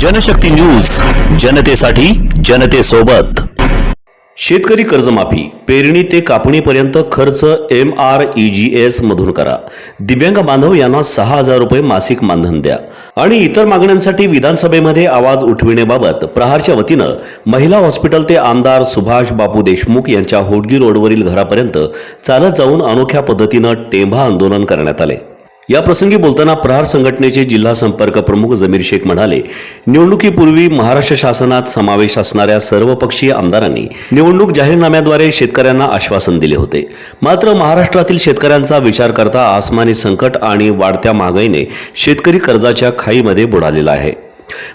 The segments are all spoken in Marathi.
जनशक्ती न्यूज जनतेसाठी जनतेसोबत. शेतकरी कर्जमाफी पेरणी ते कापणीपर्यंत खर्च M R E G S मधून करा. दिव्यांग बांधव यांना सहा हजार रुपये मासिक मानधन द्या. आणि इतर मागण्यांसाठी विधानसभेमध्ये आवाज उठविण्याबाबत प्रहारच्या वतीनं महिला हॉस्पिटल ते आमदार सुभाष बापू देशमुख यांच्या होडगी रोडवरील घरापर्यंत चालत जाऊन अनोख्या पद्धतीनं टेंभा आंदोलन करण्यात आले. या प्रसंगी बोलताना प्रहार संघटनेचे जिल्हा संपर्क प्रमुख जमीर शेख म्हणाले निवडणुकीपूर्वी महाराष्ट्र शासनात समावेश असणाऱ्या सर्वपक्षीय आमदारांनी निवडणूक जाहीरनाम्याद्वारे शेतकऱ्यांना आश्वासन दिले होते. मात्र महाराष्ट्रातील शेतकऱ्यांचा विचार करता आसमानी संकट आणि वाढत्या महागाईने शेतकरी कर्जाच्या खाईमध्ये बुडालेला आहे.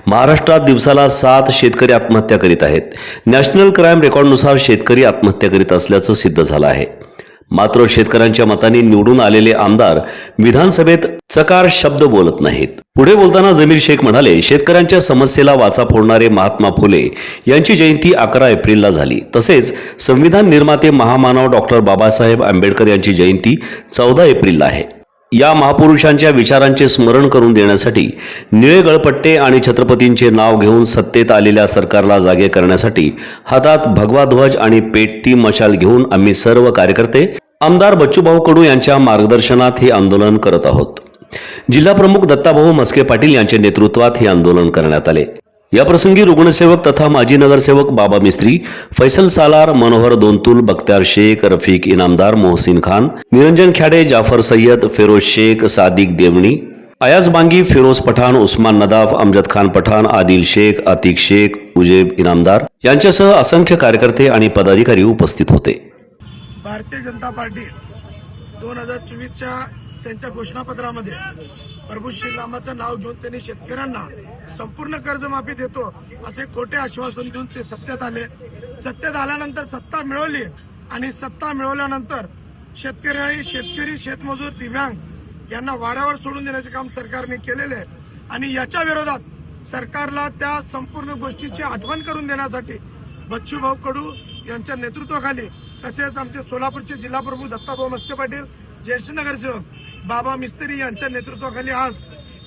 महाराष्ट्रात दिवसाला सात शेतकरी आत्महत्या करीत आहेत. नॅशनल क्राईम रेकॉर्डनुसार शेतकरी आत्महत्या करीत असल्याचं सिद्ध झालं आहे. मात्र शेतकऱ्यांच्या मताने निवडून आलेले आमदार विधानसभेत चकार शब्द बोलत नाहीत. पुढे बोलताना जमीर शेख म्हणाले शेतकऱ्यांच्या समस्येला वाचा फोडणारे महात्मा फुले यांची जयंती अकरा एप्रिलला झाली. तसेच संविधान निर्माते महामानव डॉक्टर बाबासाहेब आंबेडकर यांची जयंती चौदा एप्रिलला आहे. या महापुरुषांच्या विचारांचे स्मरण करून देण्यासाठी निळे गळपट्टे आणि छत्रपतींचे नाव घेऊन सत्तेत आलेल्या सरकारला जागे करण्यासाठी हातात भगवा ध्वज आणि पेटती मशाल घेऊन आम्ही सर्व कार्यकर्ते आमदार बच्चूभाऊ कडू यांच्या मार्गदर्शनात हे आंदोलन करत आहोत. जिल्हा प्रमुख दत्ताभाऊ मस्के पाटील यांच्या नेतृत्वात हे आंदोलन करण्यात आले. या प्रसंगी रुग्णसेवक तथा माजी नगरसेवक बाबा मिस्त्री फैसल सालार मनोहर दोनतुल बख्त्यार शेख रफिक इनामदार मोहसिन खान निरंजन ख्याडे जाफर सय्यद फिरोज शेख सादिक देवणी अयाज बांगी फिरोज पठाण उस्मान नदाफ अमजद खान पठाण आदिल शेख अतिक शेख उजेब इनामदार यांच्यासह असंख्य कार्यकर्ते आणि पदाधिकारी उपस्थित होते. भारतीय जनता पार्टी दोन हजार चोवीसच्या त्यांच्या घोषणापत्रामध्ये. प्रभू श्रीरामाचं नाव घेऊन त्यांनी शेतकऱ्यांना संपूर्ण कर्जमाफी देतो असे खोटे आश्वासन देऊन ते सत्तेत आले. सत्तेत आल्यानंतर सत्ता मिळवली आणि सत्ता मिळवल्यानंतर शेतकरी शेतकरी शेतमजूर दिव्यांग यांना वाऱ्यावर सोडून देण्याचे काम सरकारने केलेले आहे. आणि याच्या विरोधात सरकारला त्या संपूर्ण गोष्टीची आठवण करून देण्यासाठी बच्चूभाऊ कडू यांच्या नेतृत्वाखाली तसेच आमचे सोलापूरचे जिल्हा प्रमुख दत्ताभाऊ मस्के पाटील ज्येष्ठ नगरसेवक बाबा मिस्त्री यांच्या नेतृत्वाखाली आज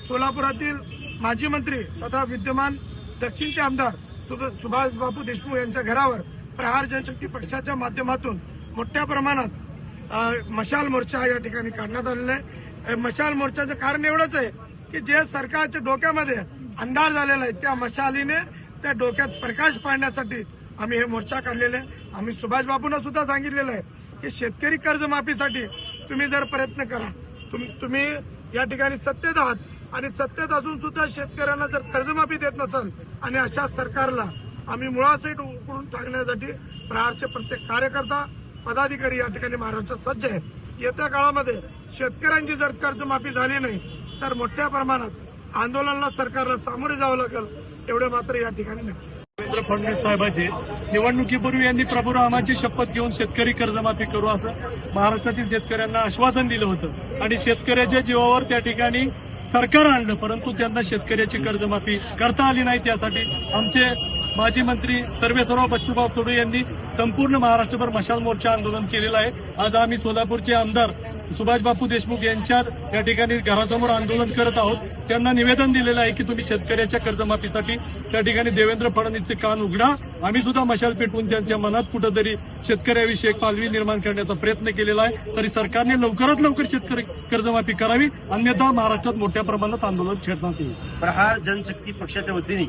सोलापुरातील माजी मंत्री तथा विद्यमान दक्षिणचे आमदार सुभ- सुभाष बापू देशमुख यांच्या घरावर प्रहार जनशक्ती पक्षाच्या माध्यमातून मोठ्या प्रमाणात मशाल मोर्चा या ठिकाणी काढण्यात आलेला आहे. मशाल मोर्चाचं कारण एवढंच आहे की जे सरकारच्या डोक्यामध्ये अंधार झालेला आहे त्या मशालीने त्या डोक्यात प्रकाश पाडण्यासाठी आम्ही हे मोर्चा काढलेले आहे. आम्ही सुभाष बाबूंना सुद्धा सांगितलेलं आहे की शेतकरी कर्जमाफीसाठी तुम्ही जर प्रयत्न करा तुम्ही या ठिकाणी सत्तेत आहात आणि सत्तेत असून सुद्धा शेतकऱ्यांना जर कर्जमाफी देत नसाल आणि अशा सरकारला आम्ही मुळासहित उकळून टाकण्यासाठी प्रहारचे प्रत्येक कार्यकर्ता पदाधिकारी या ठिकाणी महाराष्ट्रात सज्ज आहेत. येत्या काळामध्ये शेतकऱ्यांची जर कर्जमाफी झाली नाही तर मोठ्या प्रमाणात आंदोलनाला सरकारला सामोरे जावं लागेल एवढं मात्र या ठिकाणी नक्की. देवेंद्र फडणवीस साहेबाचे निवडणुकीपूर्वी यांनी प्रभू रामाची शपथ घेऊन शेतकरी कर्जमाफी करू असं महाराष्ट्रातील शेतकऱ्यांना आश्वासन दिलं होतं. आणि शेतकऱ्याच्या जीवावर त्या ठिकाणी सरकार आणलं परंतु त्यांना शेतकऱ्याची कर्जमाफी करता आली नाही. त्यासाठी आमचे माजी मंत्री सर्वेसर्वा बच्चूभाऊ कडू यांनी संपूर्ण महाराष्ट्रभर मशाल मोर्चा आंदोलन केलेलं आहे. आज आम्ही सोलापूरचे आमदार सुभाष बापू देशमुख यांच्या या ठिकाणी घरासमोर आंदोलन करत आहोत. त्यांना निवेदन दिलेलं आहे की तुम्ही शेतकऱ्याच्या कर्जमाफीसाठी त्या ठिकाणी देवेंद्र फडणवीसचे कान उघडा. आम्ही सुद्धा मशाल पेटवून त्यांच्या मनात कुठंतरी शेतकऱ्याविषयी एक पालवी निर्माण करण्याचा प्रयत्न केलेला आहे. तरी सरकारने लवकरात लवकर शेतकरी कर्जमाफी करावी. अन्यथा महाराष्ट्रात मोठ्या प्रमाणात आंदोलन छेडण्यात येईल प्रहार जनशक्ती पक्षाच्या वतीने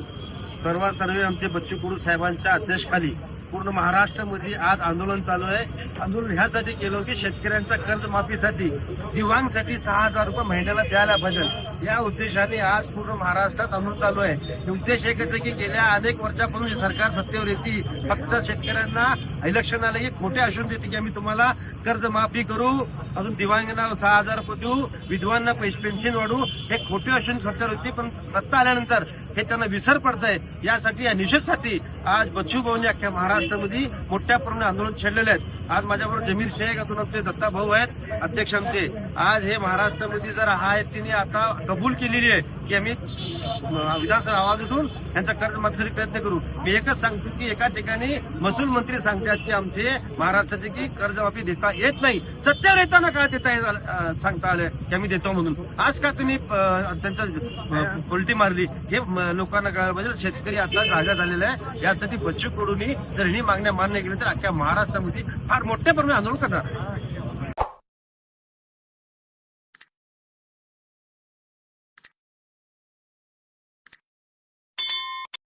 सर्वात सर्वे आमचे बच्चू कडू साहेबांच्या अध्यक्षखाली पूर्ण महाराष्ट्रामध्ये आज आंदोलन चालू आहे. आंदोलन ह्यासाठी केलं की शेतकऱ्यांचा कर्जमाफीसाठी दिव्यांगसाठी सहा हजार रुपये महिन्याला द्यायला पाहिजे या उद्देशाने आज पूर्ण महाराष्ट्रात आंदोलन चालू आहे. उद्देश एकच आहे की गेल्या अनेक वर्षापासून सरकार सत्तेवर येते. फक्त शेतकऱ्यांना इलेक्शन आलं की खोटे आश्वासन देते की आम्ही तुम्हाला कर्जमाफी करू. अजून दिव्यांगांना सहा हजार रुपये देऊ. विधवांना पैसे पेन्शन वाढू. हे खोटे आश्वासन सत्तेवर होते पण सत्ता आल्यानंतर हे त्यांना विसर पडत आहे यासाठी या निषेधसाठी आज बच्चू भाऊंनी अख्ख्या महाराष्ट्रामध्ये मोठ्या प्रमाणात आंदोलन छेडलेले आहेत. आज माझ्याबरोबर जमीर शेख अजून आमचे दत्ता भाऊ आहेत अध्यक्ष आमचे. आज हे महाराष्ट्रामध्ये जर हा आहे तिने आता कबूल केलेली आहे. की आम्ही विधानसभा आवाज उठून यांचा कर्ज माफीसाठी प्रयत्न करू. मी एकच सांगतो की एका ठिकाणी महसूल मंत्री सांगतात की आमचे महाराष्ट्राचे की कर्जमाफी देता येत नाही. सत्तेवर येताना का देता येत सांगता आलं की आम्ही देतो म्हणून. आज का तुम्ही त्यांचा उलटी मारली? हे लोकांना कळायला पाहिजे. शेतकरी आता जागा झालेला आहे. यासाठी बच्चू कडूंनी जर ही मागण्या मान्य केली तर अख्ख्या महाराष्ट्रामध्ये फार मोठ्या प्रमाणात आंदोलन करणार.